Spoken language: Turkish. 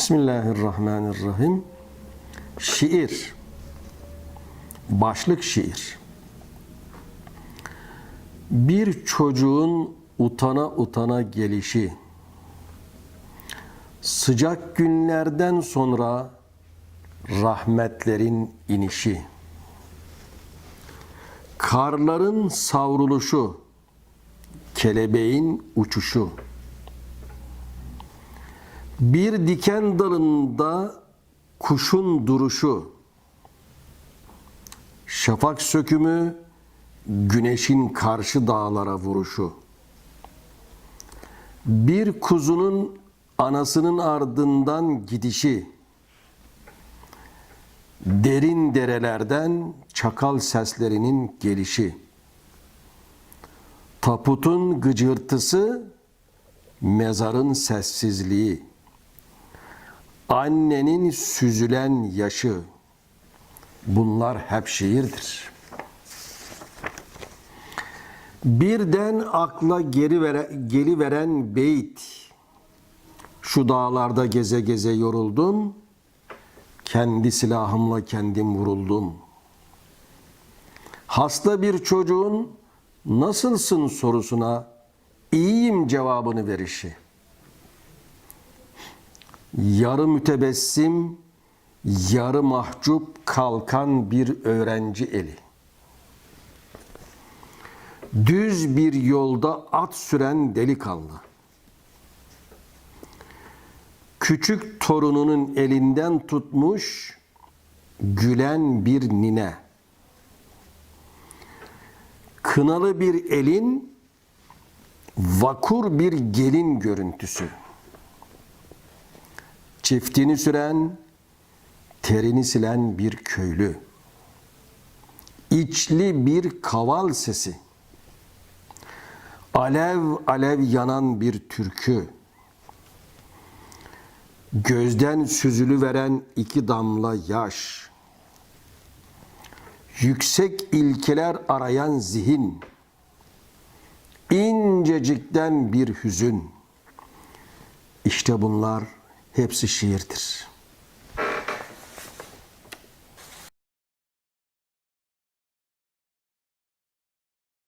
Bismillahirrahmanirrahim. Şiir. Başlık şiir. Bir çocuğun utana utana gelişi. Sıcak günlerden sonra rahmetlerin inişi. Karların savruluşu. Kelebeğin uçuşu. Bir diken dalında kuşun duruşu. Şafak sökümü, güneşin karşı dağlara vuruşu. Bir kuzunun anasının ardından gidişi. Derin derelerden çakal seslerinin gelişi. Taputun gıcırtısı, mezarın sessizliği. Annenin süzülen yaşı. Bunlar hep şiirdir. Birden akla geri vere, geliveren beyt. Şu dağlarda geze geze yoruldum. Kendi silahımla kendim vuruldum. Hasta bir çocuğun nasılsın sorusuna iyiyim cevabını verişi. Yarı mütebessim, yarı mahcup kalkan bir öğrenci eli. Düz bir yolda at süren delikanlı. Küçük torununun elinden tutmuş gülen bir nine. Kınalı bir elin vakur bir gelin görüntüsü. Çiftini süren, terini silen bir köylü. İçli bir kaval sesi. Alev alev yanan bir türkü. Gözden süzülü veren iki damla yaş. Yüksek ilkeler arayan zihin. İncecikten bir hüzün. İşte bunlar hepsi şiirdir.